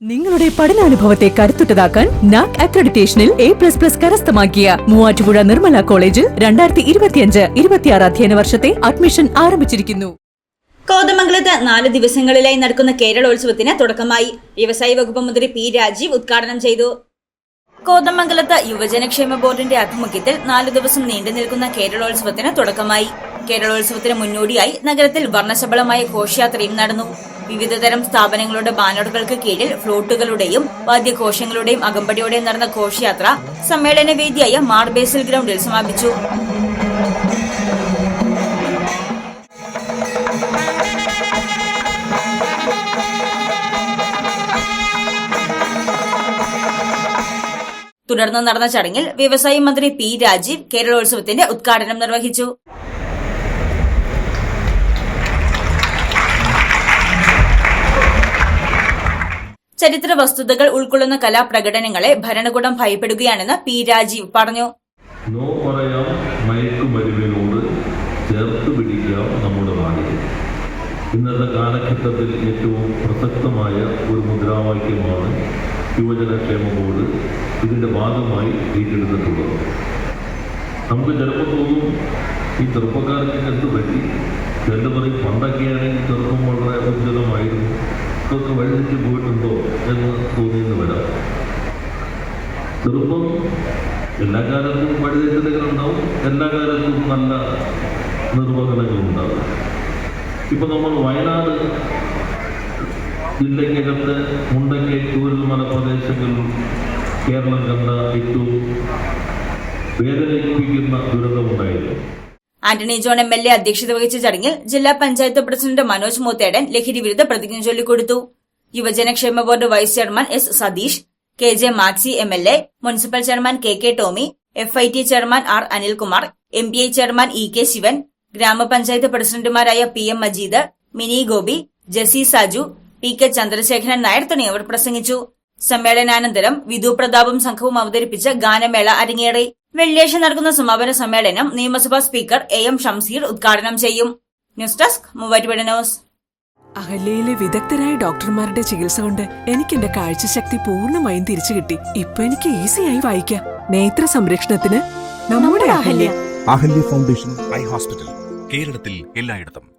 നിങ്ങളുടെ പഠനാനുഭവത്തെ കരുത്തുറ്റതാക്കാൻ നാക് അക്രഡിറ്റേഷനിൽ എ പ്ലസ് പ്ലസ് കരസ്ഥമാക്കിയ മൂവാറ്റുപുഴ നിർമ്മല കോളേജിൽ രണ്ടായിരത്തി ഇരുപത്തിയഞ്ച് ഇരുപത്തിയാറ് അധ്യയന വർഷത്തെ അഡ്മിഷൻ ആരംഭിച്ചിരിക്കുന്നു. കോതമംഗലത്ത് നാല് ദിവസങ്ങളിലായി നടക്കുന്ന കേരളോത്സവത്തിന് തുടക്കമായി. വ്യവസായ വകുപ്പ് മന്ത്രി പി രാജീവ് ഉദ്ഘാടനം ചെയ്തു. കോതമംഗലത്ത് യുവജനക്ഷേമ ബോർഡിന്റെ ആഭിമുഖ്യത്തിൽ നാല് ദിവസം നീണ്ടു നിൽക്കുന്ന കേരളോത്സവത്തിന് തുടക്കമായി. കേരളോത്സവത്തിന് മുന്നോടിയായി നഗരത്തിൽ വർണശബളമായ ഘോഷയാത്രയും നടന്നു. വിവിധതരം സ്ഥാപനങ്ങളുടെ ബാനറുകൾക്ക് കീഴിൽ ഫ്ലോട്ടുകളുടെയും വാദ്യഘോഷങ്ങളുടെയും അകമ്പടിയോടെ നടന്ന ഘോഷയാത്ര സമ്മേളന വേദിയായ മാർബേസിൽ ഗ്രൗണ്ടിൽ സമാപിച്ചു. തുടർന്ന് നടന്ന ചടങ്ങിൽ വ്യവസായ മന്ത്രി പി രാജീവ് കേരളോത്സവത്തിന്റെ ഉദ്ഘാടനം നിർവഹിച്ചു. ചരിത്ര വസ്തുതകൾ ഉൾക്കൊള്ളുന്ന കലാപ്രകടനങ്ങളെ ഭരണകൂടം ഭയപ്പെടുകയാണെന്ന് പി രാജീവ് പറഞ്ഞു. നോ പറയാം മയക്കുമരുവിനോട് ചേർത്ത് പിടിക്കാം നമ്മുടെ നാടിനെ ഇന്നത്തെ കാലഘട്ടത്തിൽ ഏറ്റവും പ്രസക്തമായ ഒരു മുദ്രാവാക്യമാണ് യുവജനക്ഷേമ ബോർഡ് ഇതിന്റെ ഭാഗമായി ഏറ്റെടുത്തിട്ടുള്ളത്. നമുക്ക് ചിലപ്പോൾ തോന്നും ഈ ചെറുപ്പക്കാർക്ക് എന്ത് പറ്റി? ചിലർ പറയും പണ്ടൊക്കെയാണെങ്കിൽ ചെറുപ്പം വളരെ ഉജ്ജ്വലമായിരുന്നു ഇതൊക്കെ വഴിതെറ്റി പോയിട്ടുണ്ടോ എന്ന് തോന്നിയെന്ന് വരാം ചെറുപ്പം എല്ലാ കാലത്തും വഴിതെറ്റലുകളുണ്ടാവും എല്ലാ കാലത്തും നല്ല നിർവഹണങ്ങളുണ്ടാവും. ഇപ്പൊ നമ്മൾ വയനാട് ജില്ലയ്ക്കകത്ത് മുണ്ടക്കൈ ചൂരൽമല മലപ്രദേശങ്ങളിൽ കേരളം കണ്ട ഏറ്റവും വേദനിപ്പിക്കുന്ന ദുരന്തമുണ്ടായിരുന്നു. Antony John M L A അധ്യക്ഷത വഹിച്ച ചടങ്ങിൽ ജില്ലാ പഞ്ചായത്ത് പ്രസിഡന്റ് മനോജ് മൂത്തേടൻ ലഹരി വിരുദ്ധ പ്രതിജ്ഞ ചൊല്ലിക്കൊടുത്തു യുവജനക്ഷേമ board vice chairman S Satheesh K J Maxi M L A municipal chairman K K Tomy F I T chairman R Anilkumar M P I chairman E K Sivan ഗ്രാമപഞ്ചായത്ത് പ്രസിഡന്റുമാരായ P M Majeed Mini Gopi Jessy Saju P K Chandrasekharan Nair തുടങ്ങിയവർ പ്രസംഗിച്ചു. സമ്മേളനാനന്തരം വിധു പ്രതാപും സംഘവും അവതരിപ്പിച്ച ഗാനമേള അരങ്ങേറി. വെള്ളിയാഴ്ച നടക്കുന്ന സമാപന സമ്മേളനം നിയമസഭാ സ്പീക്കർ എ എം ഷംസീർ ഉദ്ഘാടനം ചെയ്യും. News desk Muvattupuzha news. അഹല്യയിലെ വിദഗ്ധരായ ഡോക്ടർമാരുടെ ചികിത്സ കൊണ്ട് എനിക്ക് എന്റെ കാഴ്ചശക്തി പൂർണമായും തിരിച്ചു കിട്ടി. ഇപ്പൊ എനിക്ക് ഈസിയായി വായിക്കാം. നേത്ര സംരക്ഷണത്തിന് നമ്മുടെ Ahalya. Ahalya foundation eye hospital കേരളത്തിൽ എല്ലായിടത്തും.